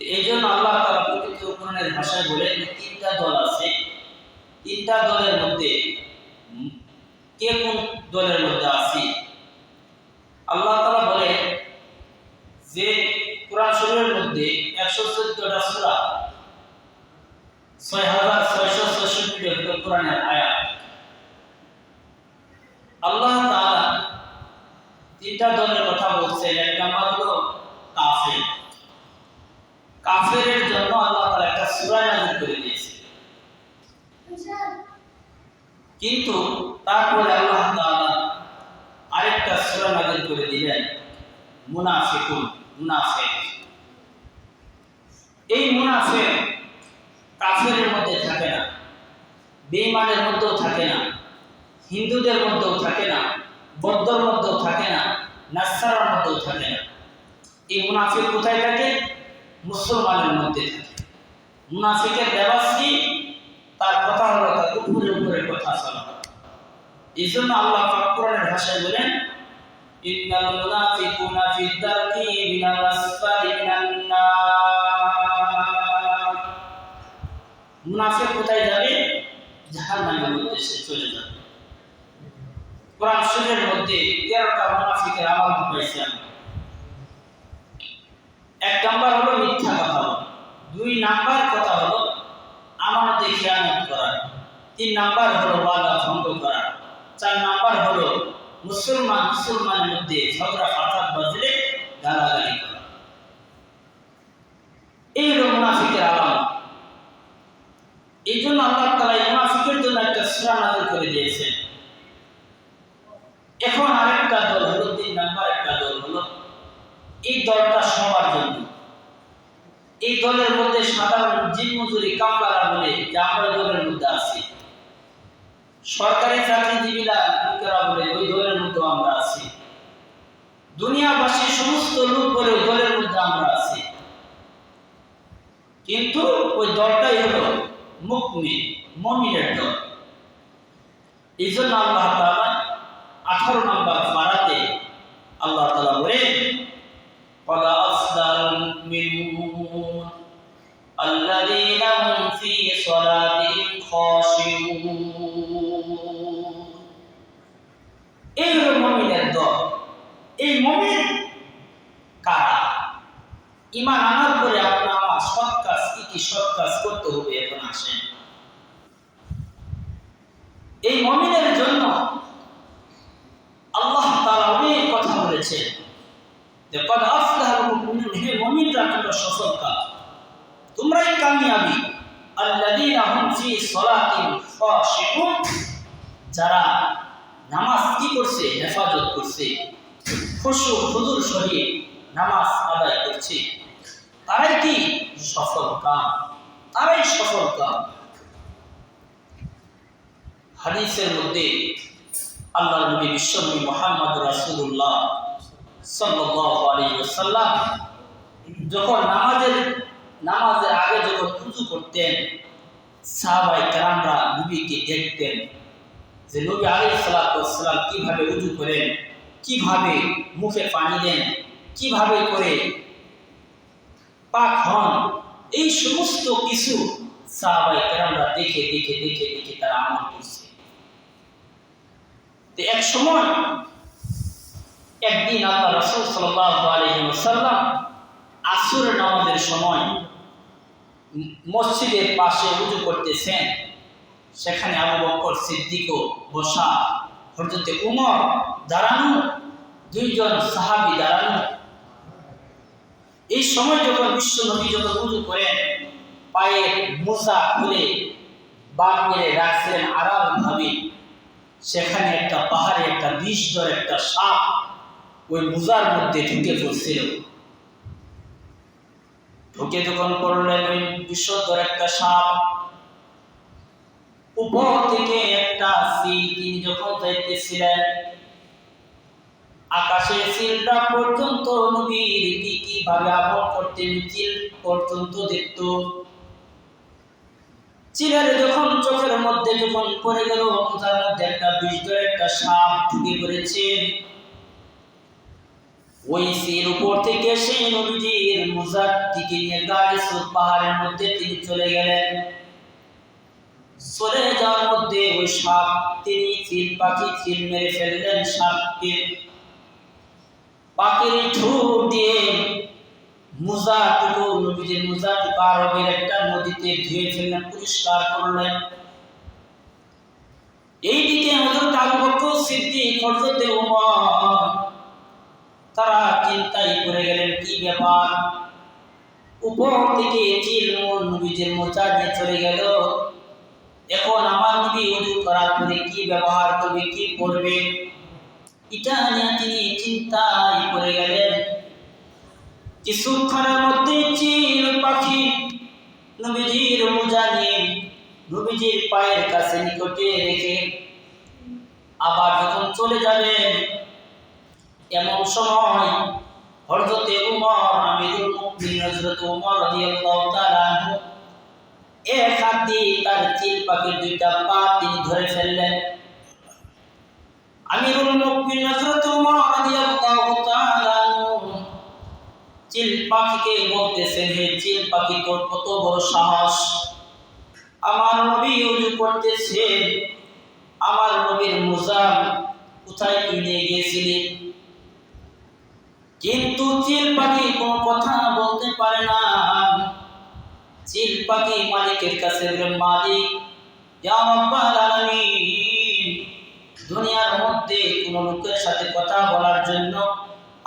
এই জন্য আল্লাহ তাআলা প্রকৃত কোরআনের ভাষায় বলে তিনটা দল আছে। তিনটা দলের মধ্যে কে কোন দলের মধ্যে আছে? আল্লাহ তাআলা বলে যে কোরআন শরীফের মধ্যে একশো চোদ্দটা সূরা ছয় হাজার ছয়শো ছয়ষট্টি কোরআনের আয়াত। আল্লাহ তাআলা তিনটা দলের কথা বলছেন এক নাম্বার হলো কাফের কাফেরের জন্য আল্লাহ তাআলা একটা সূরা নাযিল করে দিয়েছে। কিন্তু তারপরে আল্লাহ তাআলা আরেকটা সূরা নাযিল করে দিলেন, মুনাফিকুন, মুনাফিক। এই মুনাফিক কাফেরের মধ্যে থাকে না, বেঈমানের মধ্যেও থাকে না, হিন্দুদের মধ্যেও থাকে না, বৌদ্ধর মধ্যেও থাকে না, নাসারার মধ্যেও থাকে না। এই মুনাফিক কোথায় থাকে? মুসলমানের মধ্যে থাকে। মুনাফিকের ব্যবস্থা কি? তার কথা হলো তার উপরে উপরে কথা চলা। এই জন্য আল্লাহ কোরআনের ভাষায় বলেন, ইন্নাল মুনাফিকুনা মিনাল মুনাফিক কোথায় যাবে? জাহান্নামের মধ্যে সে চলে যাবে। কোরআন শরীফের মধ্যে তেরোটা মুনাফিকের আলামত পাইছি আমি এক নাম্বার হলো মিথ্যা কথা বলা। দুই নাম্বার কথা হলো আমানতে খেয়ানত করা। তিন নাম্বার হলো ওয়াদা ভঙ্গ করা। চার নাম্বার হলো মুসলমান মুসলমানের মধ্যে ঝগড়া, ফাসাদ, বাজলে গালাগালি করা। এই হলো মুনাফিকের আলামত। এই জন্য আল্লাহ তালা এই মুনাফিকের জন্য একটা সূরা নাযিল করে দিয়েছেন এখন আরেকটা দল হলো তিন নাম্বার একটা দল হলো এই দলটা সবার জন্য। এই দলের মধ্যে সাধারণ জিন মজুরি কামলারা বলে যে আমরা দলের মধ্যে আছি। সরকারি চাকরিজীবীরা লোকেরা বলে ওই দলের মধ্যে আমরা আছি। দুনিয়াবাসী সমস্ত লোক বলে ওই দলের মধ্যে আমরা আছি। কিন্তু ওই দলটাই হলো মুকমিন মমিনের দল। এই জন্য আল্লাহ তাআলা আঠারো নম্বর পারাতে আল্লাহ তাআলা বলেন قد أفلح المؤمنون الذين هم في صلاتهم خاشعون এই হলো মমিনের দল এই মমিন কারা ইমান আনার পরে আপনার আমার সৎ কাজ কি কি সৎ কাজ করতে হবে এখন আসেন এই মমিনের জন্য আল্লাহ তাআলা অনেক কথা বলেছেন যে কদ আফলাহাল মুমিনুন হে মুমিনরা তোমরা সফল কাজ তোমরাই কামিয়াবি। আল্লাযীনা হুম ফি সালাতিহিম খাশিউন। যারা নামাজ কি করছে? হেফাজত করছে। খুশু হুজুর সহিত নামাজ আদায় করছে। তারাই কি? সফল কাম তারাই সফল কাম হাদিসের মধ্যে আল্লাহ নবী বিশ্বনবী মোহাম্মদ রাসূলুল্লাহ সাল্লাল্লাহু আলাইহি ওয়াসাল্লাম যখন নামাজের নামাজের আগে যখন উযু করতেন, সাহাবাই কেরামরা নবীকে দেখতেন যে নবী আলাইহিস সালাতু ওয়াসসালাম কীভাবে উযু করেন, কীভাবে মুখে পানি দেন, কীভাবে করে পাক হন, এই সমস্ত কিছু সাহাবাই কেরামরা দেখে দেখে দেখে দেখে তারা আমল করছে। এক সময় একদিন আল্লাহ রসুল সাল্লাল্লাহু আলাইহি ওয়াসাল্লাম আসরের নামাজের সময় মসজিদের পাশে উজু করতেছেন। সেখানে আবু বকর সিদ্দিকও বসা, হযরতে উমর দাঁড়ানো, দুইজন সাহাবি দাঁড়ানো। এই সময় যখন বিশ্ব নবী যখন উজু করেন পায়ের মোজা খুলে বাদ মেরে রাখছিলেন আরামভাবে সেখানে একটা পাহাড়ে একটা বিষ ধর একটা সাপ ওই মোজার মধ্যে ঢুকে পড়ছিল। ঢুকে যখন পড়লেন ওই বিষধর একটা সাপ, উপর থেকে একটা সিল তিনি যখন যাইতেছিলেন, আকাশে সিলটা পর্যন্ত নবীর কি কীভাবে আমল করতেন চিল পর্যন্ত দেখত। চিলের যখন চোখের মধ্যে যখন পড়ে গেল মোজার মধ্যে একটা বিষধর একটা সাপ ঢুকে পড়েছে। ওই সির উপর থেকে সেই নবীজির মুজারটিকে নিয়ে গাড়িসুর পাহাড়ের মধ্যে তিনি চলে গেলেন। চলে যাওয়ার মধ্যে ওই সাপ তিনি চিল পাখি চিল মেরে ফেললেন সাপকে। পাখির ঠুট দিয়ে মুজাটুকু নবীজির মুজাটুকু আরবের একটা নদীতে ধুয়ে ফেললেন, পরিষ্কার করলেন। এইদিকে হযরত আবু বকর সিদ্দিক, হযরত ওমর তারা চিন্তায় করে গেলেন, কি ব্যাপার? উপর থেকে চিল নবীজির মোচা দিয়ে চলে গেল। এখন আমার নবী উজু করার পরে কি ব্যবহার করবে, কি করবে এটা নিয়ে তিনি চিন্তায় পড়ে গেলেন। কিছুক্ষণের মধ্যে চিল পাখি নবীজির মোজা নিয়ে নবীজির পায়ের কাছে নিকটে রেখে আবার যখন চলে যাবেন এমন সময় হযরতে উমর, আমিরুল মুমিনিন, হযরত উমর রাদিয়াল্লাহু তাআলা এক হাত দিয়ে তার চিল পাখির দুইটা পা তিনি ধরে ফেললেন। আমিরুল মুমিনিন, হযরত উমর রাদিয়াল্লাহু তাআলা চিল পাখিকে বলতেছেন, হে চিল পাখি, তোর কত বড় সাহস? আমার নবী উজু করতেছে। আমার নবীর মুজাম কোথায় তুই নিয়ে গিয়েছিলি? কিন্তু চিল পাখি কোনো কথা বলতে পারে না। চিল পাখি মালিকের কাছে মালিক দুনিয়ার মধ্যে কোনো লোকের সাথে কথা বলার জন্য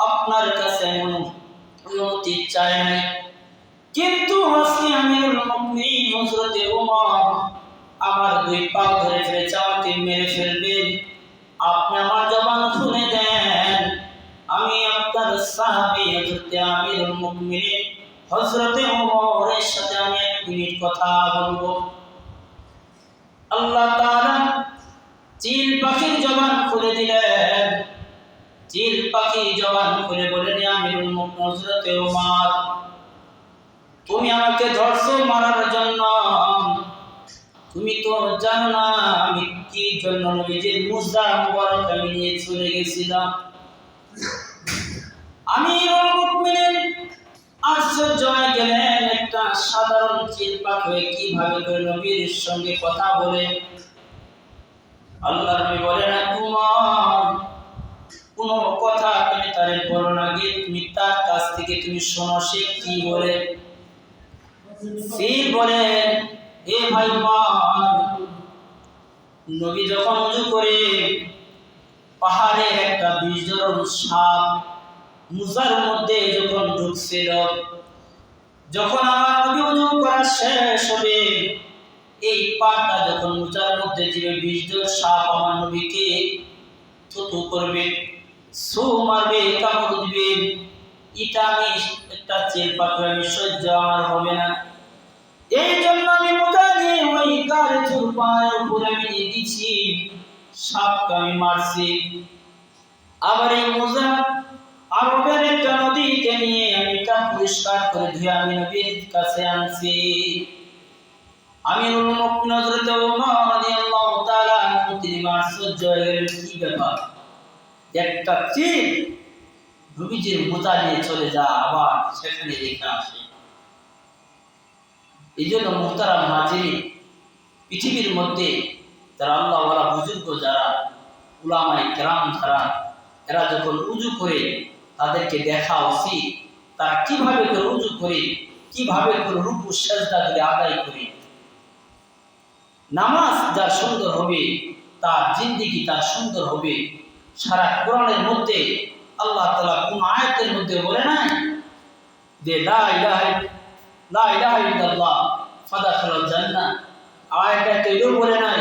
আপনার কাছে অনুমতি চাই নাই। কিন্তু মুমিনিন, হযরতে ওমর আমার দুই পা ধরে ফেলেছে, আমাকে মেরে ফেলবেন। আপনি আমার জবান আমি চিল পাখির জবান খুলে দিলেন। চিল পাখি তুমি আমাকে ধরছো মারার জন্য। তুমি তো জানো না আমি কি জন্য নবীজির মুজা মুবারক নিয়ে চলে গেছিলাম। আমি মুমিনিন গেলেন একটা সাধারণ চিলপাক হয়ে কীভাবে করে নবীর সঙ্গে কথা বলে। আল্লাহ নবী বলেন তোমার কোন কথা তুমি তারে বলো না গিয়ে তুমি তার কাছ থেকে তুমি শোনো, সে কি বলে? ফির বলেন হে ভাই নবী যখন উজু করে পাহাড়ের একটা বিজরণ সাপ মুজার মধ্যে যখন ঢুকছিল, যখন আমার নবী করা শেষ হবে, এই পাটা যখন মুজার মধ্যে যে বিজর সাপ আমার নবীকে থুতু করবে সো মারবে, কামড় দিবে এটা আমি একটা চেল পাখি আমি সহ্য আমার হবে না। এই জন্য আমি মোটা দিয়ে ওই গাড়ি চুর পায়ের উপরে আমি নিয়ে দিচ্ছি সাপকে আমি মারছি। আবার এই মোজা আরবের একটা নদীকে নিয়ে আমি এটা পরিষ্কার করে ধুয়ে আমি নবীর কাছে আনছি। তিনি কি ব্যাপার? একটা মোজা নিয়ে চলে যা, আবার সেখানে রেখে আসে। এই জন্য মোহতারাম হাজিরি পৃথিবীর মধ্যে যারা আল্লাহওয়ালা বুজুর্গ, যারা উলামায় কেরাম, যারা, এরা যখন উজু করে তাদেরকে দেখা উচিত। তারা কীভাবে করে উজু করে, কীভাবে করে রূপু সেজদা করে আদায় করে। নামাজ যার সুন্দর হবে, তার জিন্দিগি তার সুন্দর হবে। সারা কোরআনের মধ্যে, আল্লাহ তালা কোন আয়াতের মধ্যে বলে নাই যে, লা ইলাহা লা ইলাহা ইল্লাল্লাহ বলে নাই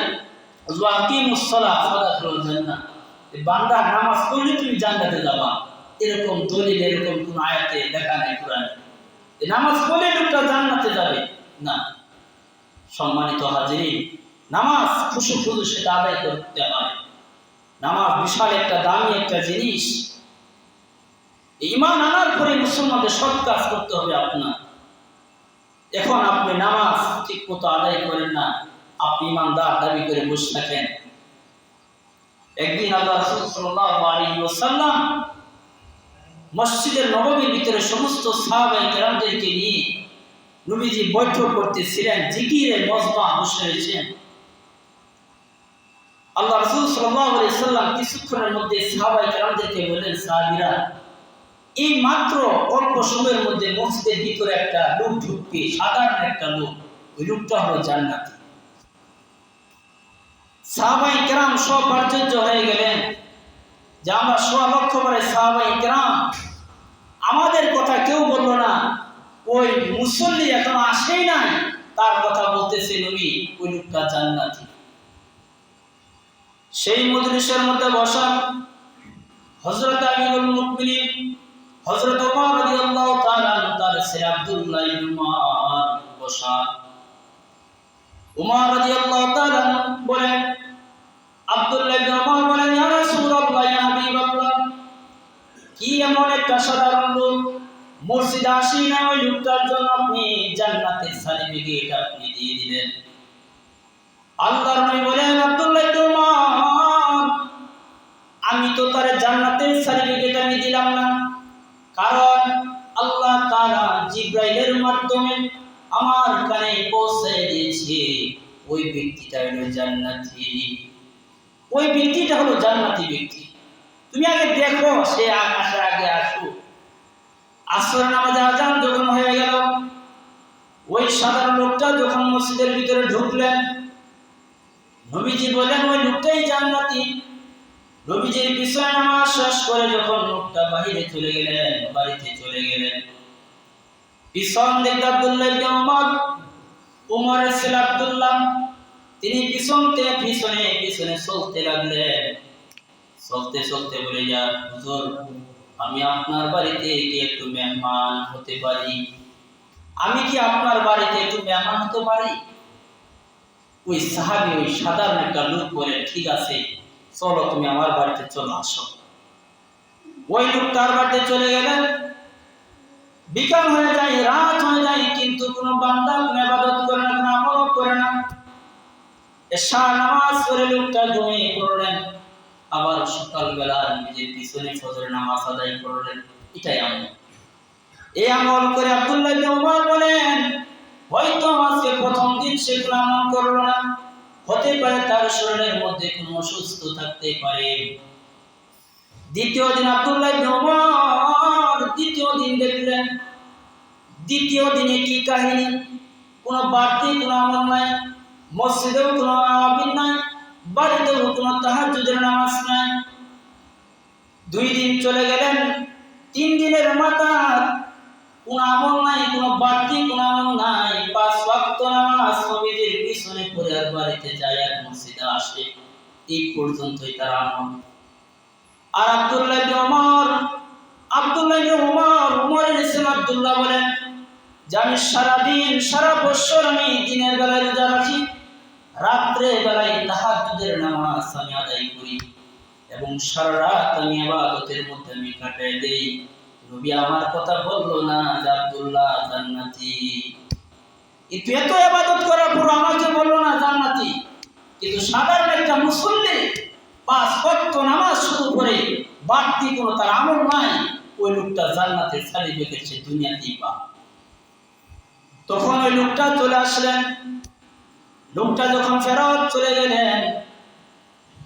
নামাজ পড়লে তুমি জান্নাতে যাবা। এরকম দলিল, এরকম কোন আয়াতে লেখা নাই কোরআনে। নামাজ পড়লে লোকটা জান্নাতে যাবে? না। সম্মানিত হাজিরিন, নামাজ খুশু খুশু সেটা আদায় করতে হয়। নামাজ বিশাল একটা দামি একটা জিনিস। ইমান আনার পরে মুসলমানদের সৎ কাজ করতে হবে আপনার। এখন আপনি নামাজ ঠিক মতো আদায় করেন না, আপনি ইমানদার দাবি করে বসে থাকেন। একদিন আল্লাহ রাসূল সাল্লাল্লাহু আলাইহি ওয়াসাল্লাম মসজিদের নবমীর ভিতরে সমস্ত সাহাবাই কেরামদেরকে নিয়ে নবীজি বৈঠক করতেছিলেন, জিকিরে মজমা বসে রয়েছেন। আল্লাহ রসুল সাল্লাম কিছুক্ষণের মধ্যে সাহাবাই কেরামদেরকে বললেন, সাহাবিরা, এই মাত্র অল্প সময়ের মধ্যে মসজিদের ভিতরে একটা লোক ঢুকবে, সাধারণ একটা লোক, ওই লোকটা হলো জান্নাতি। সাহাবাই কেরাম সব আশ্চর্য হয়ে গেলেন যে আমরা সোয়া লক্ষ করে সাহাবাই কেরাম আমাদের কথা কেউ বলল না। ওই মুসল্লি এখন আসেই নাই। তার কথা বলতেছে নবী ওই লোকটা জান্নাতি। সেই মজলিসের মধ্যে বসান হজরত আমিরুল মুমিনিন, হযরত ওমর রাদিয়াল্লাহু তাআলা তার ছেলে আব্দুল্লাহ ইবনে উমর বসা উমর রাদিয়াল্লাহু তাআলা একটা সাধারণ লোক মসজিদে আসি না, ওই লোকটার জন্য আপনি জান্নাতের সার্টিফিকেট আপনি দিয়ে দিলেন আল্লাহর নবী বলেন, আব্দুল্লাহ উমর, আমি তো তার জান্নাতের সার্টিফিকেট আমি দিলাম না। কারণ আল্লাহ তাআলা জিব্রাইলের মাধ্যমে আমার কানে পৌঁছে দিয়েছে, ওই ব্যক্তিটা হলো জান্নাতি। ওই ব্যক্তিটা হলো জান্নাতি ব্যক্তি। তুমি আগে দেখো সে আসার আগে আসুক। আসর নামাজে আজান যখন হয়ে গেল, ওই সাধারণ লোকটা যখন মসজিদের ভিতরে ঢুকলেন, নবীজি বলেন, ওই লোকটাই জান্নাতি। নবীজির পিছনে নামাজ শেষ করে যখন লোকটা বাহিরে চলে গেলেন, বাড়িতে চলে গেলেন, পিছন দিক আব্দুল্লাহ ইবনে উমর, উমরের আব্দুল্লাহ, তিনি পিছন থেকে পিছনে পিছনে চলতে লাগলেন। চলতে চলতে বলে যা হুজুর, আমি আপনার বাড়িতে কি একটু মেহমান হতে পারি? আমি কি আপনার বাড়িতে একটু মেহমান হতে পারি? ওই সাহাবি, ওই সাধারণ একটা লোক বলে, ঠিক আছে, চলো তুমি আমার বাড়িতে চলে আসো। ওই লোক তার বাড়িতে চলে গেলেন বিকাল হয়ে যায়, রাত হয়ে যায়, কিন্তু কোনো বান্দা, কোনো ইবাদত করে না, কোনো আমল করে না। এশা নামাজ করে লোকটা ঘুমিয়ে পড়লেন। আবার সকালবেলা নিজের পিছনে ফজরের নামাজ আদায় করলেন, এটাই আমল। এই আমল করে আব্দুল্লাহ উমর বলেন, হয়তো আজকে প্রথম দিন সে আমল করল না। হতে পারে তার শরীরের মধ্যে কোনো অসুস্থ থাকতে পারে। দ্বিতীয় দিন আব্দুল্লাহ উমর দ্বিতীয় দিন দেখলেন, দ্বিতীয় দিনে কি কাহিনী? কোনো বাড়তি কোনো আমল নাই, মসজিদেও কোনো আবিন নাই বাড়িতেও কোনো তাহাজ্জুদের নামাজ নাই। দুই দিন চলে গেলেন, তিন দিনের মাথা কোন আমল নাই, কোন বাড়তি কোন আমল নাই। পাঁচ ওয়াক্ত নামাজ নবীজির পিছনে পড়ে আর বাড়িতে যায় আর মসজিদে আসে। এই পর্যন্তই তার আমল। আর আব্দুল্লাহ ওমর আব্দুল্লাহ ওমর ওমরের ইসলাম আব্দুল্লাহ বলেন, যে আমি সারাদিন, সারা বছর আমি দিনের বেলায় রোজা রাখি রাত্রে বেলায় তাহাজ্জুদের নামাজ আমি আদায় করি এবং সারা রাত আমি ইবাদতের মধ্যে আমি কাটাই দেই। নবী আমার কথা বলল, না যে আব্দুল্লাহ জান্নাতি। কিন্তু এত ইবাদত করার পর আমাকে বলল, না, জান্নাতি। কিন্তু সাধারণ একটা মুসল্লি পাঁচ ওয়াক্ত নামাজ শুরু করে বাড়তি কোনো তার আমল নাই, ওই লোকটা জান্নাতের সার্টিফিকেট সে দুনিয়াতেই পা। তখন ওই লোকটা চলে আসলেন। লোকটা যখন ফেরত চলে গেলেন,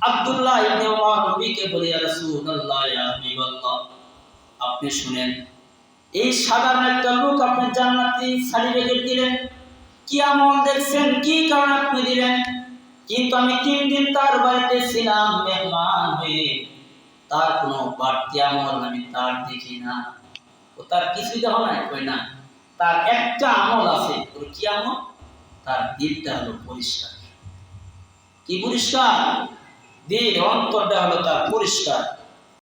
আব্দুল্লাহ ইবনে ওমর নবীকে বলে, ইয়া রাসূলুল্লাহ, ইয়া হাবিবাল্লাহ, আপনি শুনেন, এই সাধারণ একটা লোক আপনি জান্নাতি সার্টিফিকেট দিলেন। কি আমল দেখছেন? কি কারণ আপনি দিলেন? কিন্তু আমি তিন দিন তার বাড়িতে ছিলাম, মেহমান হয়ে। তার কোনো বাড়তি আমল আমি তার দেখি না। ও তার কিছুই দেওয়া নাই, কই না। তার একটা আমল আছে। ওর কি আমল? তার দিনটা হলো পরিষ্কার। কি পরিষ্কার? দিন অন্তরটা হলো তার পরিষ্কার।